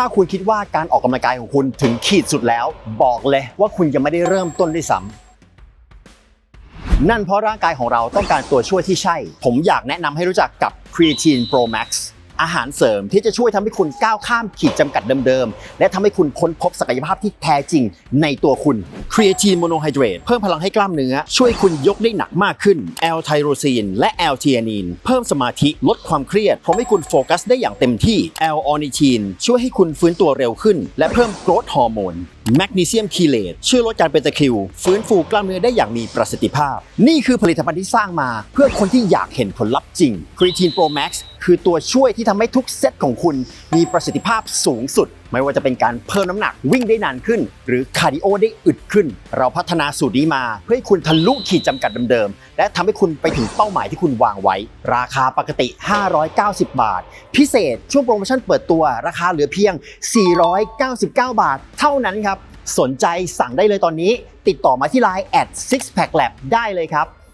ถ้าคุณคิดว่าการออกกำลังกายของคุณถึงขีดสุดแล้ว บอกเลยว่าคุณยังไม่ได้เริ่มต้นด้วยซ้ำนั่นเพราะร่างกายของเราต้องการตัวช่วยที่ใช่ ผมอยากแนะนำให้รู้จักกับ Creatine Pro Max อาหารเสริมที่จะช่วยทำให้คุณก้าวข้ามขีดจำกัดเดิมๆ และทำให้คุณค้นพบศักยภาพที่แท้จริงในตัวคุณ Creatine Monohydrate เพิ่มพลังให้กล้ามเนื้อ ช่วยคุณยกได้หนักมากขึ้น L-tyrosine และ L-theanine เพิ่มสมาธิลดความเครียดทำให้คุณโฟกัสได้อย่างเต็มที่ L-ornithine ช่วยให้คุณฟื้นตัวเร็วขึ้น และเพิ่มโกรทฮอร์โมน แมกนีเซียมคีเลตช่วยลดการเป็นตะคริว ฟื้นฟูกล้ามเนื้อได้อย่างมีประสิทธิภาพ นี่คือผลิตภัณฑ์ที่สร้างมาเพื่อคนที่อยากเห็นผลลัพธ์จริง Creatine Pro Max คือตัวช่วยที่ทำให้ทุกเซตของคุณมีประสิทธิภาพสูงสุด ไม่ว่าจะเป็นการเพิ่มน้ำหนักวิ่งได้นานขึ้น หรือคาร์ดิโอได้อึดขึ้น เราพัฒนาสูตรนี้มา เพื่อให้คุณทะลุขีดจำกัดเดิมๆและทำให้คุณไปถึงเป้าหมายที่คุณวางไว้ ราคาปกติ 590 บาท พิเศษช่วงโปรโมชั่นเปิดตัวราคาเหลือเพียง 499 บาท เท่านั้นครับ สนใจสั่งได้เลยตอนนี้ ติดต่อมาที่ไลน์ at sixpacklab ได้เลยครับ